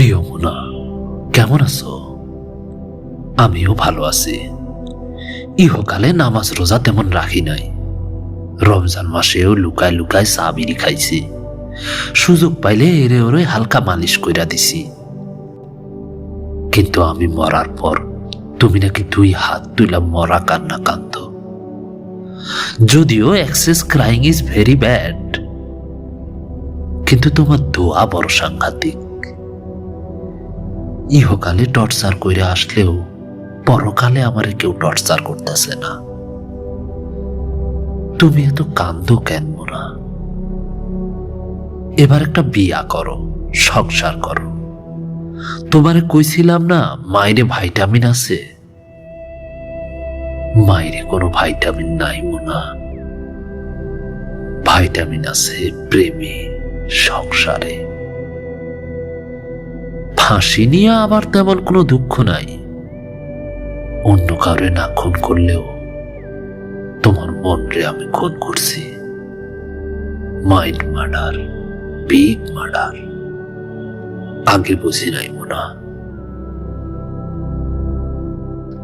প্রিয় মুনা, কেমন আছো? আমিও ভালো আছি। ইহকালে নামাজ রোজা তেমন রাখি নাই। রমজান মাসেও লুকায় লুকায় চা বিড়ি খাইছি। সুযোগ পাইলে এরে ওরে হালকা মালিশ কইরা দিছি। কিন্তু আমি মরার পর তুমি নাকি দুই হাত তুইলা মরা কান্না কান্ত। যদিও excess crying is very bad কিন্তু তোমার দোয়া বড় সাংঘাতিক। ইহকালে টর্চার কইরা আসলেও পরকালে আমারে কেউ টর্চার করতেছে না। তুমি এত কান্দো কেন মোনা এবার একটা বিয়া করো, সংসার করো। তোমারে কইছিলাম না মায়েরে ভাইটামিন আছে? মায়েরে কোনো ভাইটামিন নাই মোনা। ভাইটামিন আছে প্রেমে, সংসারে। ফাঁসি নিয়ে আবার তেমন কোনো দুঃখ নাই। অন্য কাউরে না খুন করলেও তোমার মন রে আমি খুন করছি। Mind murder, big murder. আগে বুঝি নাই মোনা।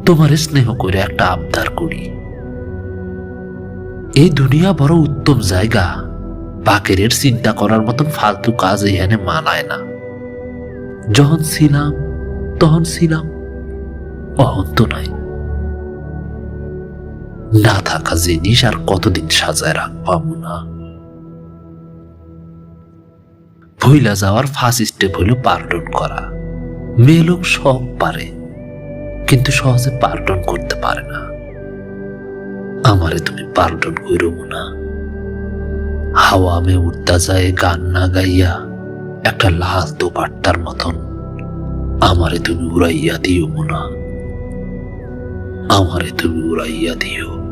তোমারে স্নেহ করে একটা আবদার করি। এই দুনিয়া বড় উত্তম জায়গা। বাকেরের চিন্তা করার মতন ফালতু কাজ এখানে মানায় না। যখন ছিলাম, তখন ছিলাম অহন তো নাই। না থাকা জিনিস আর কতদিন সাজায় রাখবাম না। ভুইলা যাওয়ার ফার্স্ট স্টেপ হইল পার্টন করা। মেয়ে লোক সব পারে, কিন্তু সহজে পার্টন করতে পারে না। আমারে তুমি পার্ডন করো না। হাওয়া মে উঠতা যায়, গান না গাইয়া একটা লাল দোপাট্টার মতন। আমারে তুমি উড়াইয়া দিও মোনা। আমারে তুমি উড়াইয়া দিও।